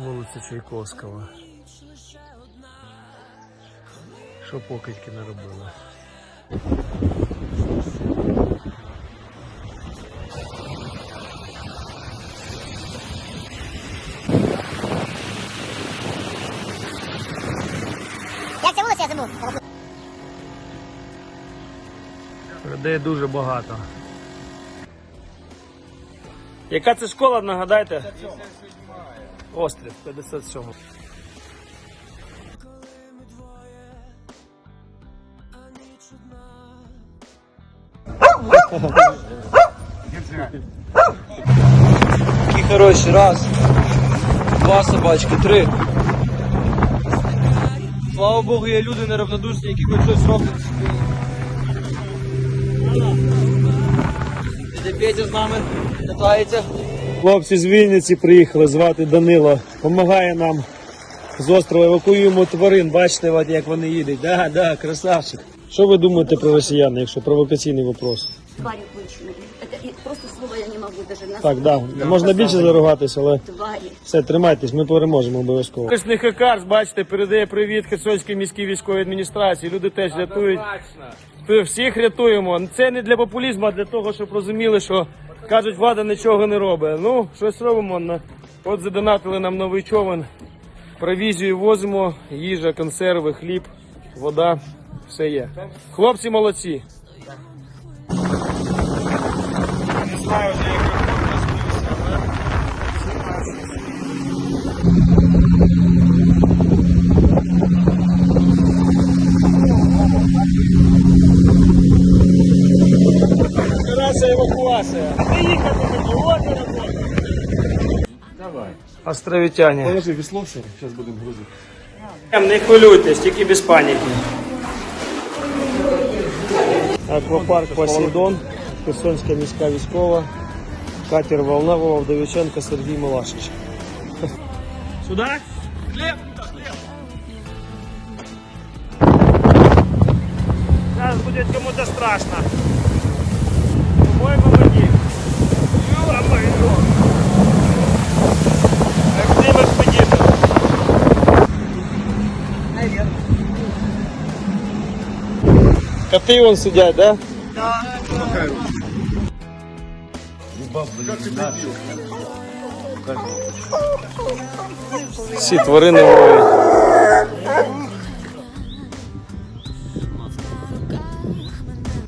Вулиця Чайковського. Що покидьки не робили. Як ця вулиця я забув? Людей дуже багато. Яка це школа, нагадайте? Острів, 57. Такі хороші, раз, два собачки, три. Слава Богу, є люди неравнодушні, які хоч щось роблять. Петя з нами катається. Хлопці з Вінниці приїхали, звати Данило. Помагає нам з острова. Евакуюємо тварин. Бачите, от як вони їдуть. Да, да, красавчик. Що ви думаєте про росіян, якщо провокаційний вопрос? Твари конченые. Это и просто слово я не могу даже назвать. Так, да. Можна більше заругатись, але Твари. все, тримайтесь, ми переможемо обов'язково. Крисний Хекарс, бачите, передає привіт Херсонській міській військовій адміністрації. Люди теж рятують. Всіх рятуємо. Це не для популізму, а для того, щоб розуміли, що кажуть, влада нічого не робить. Ну, щось робимо. От задонатили нам новий човен. Провізію возимо, їжа, консерви, хліб, вода, все є. Хлопці молодці. Не евакуація. Не їхати мені, от робота. Давай. Островитяне. Положи весло все, сейчас будем грузить. Не хвилюйтесь, тільки без паніки. Аквапарк Посейдон, Херсонська міська військова, катер Волна, Вова Вдовиченко, Сергій Малашич. Сюди? Глеб, Зараз буде кому-то страшно. Коты вон сидят, да? Да. Всі тварини.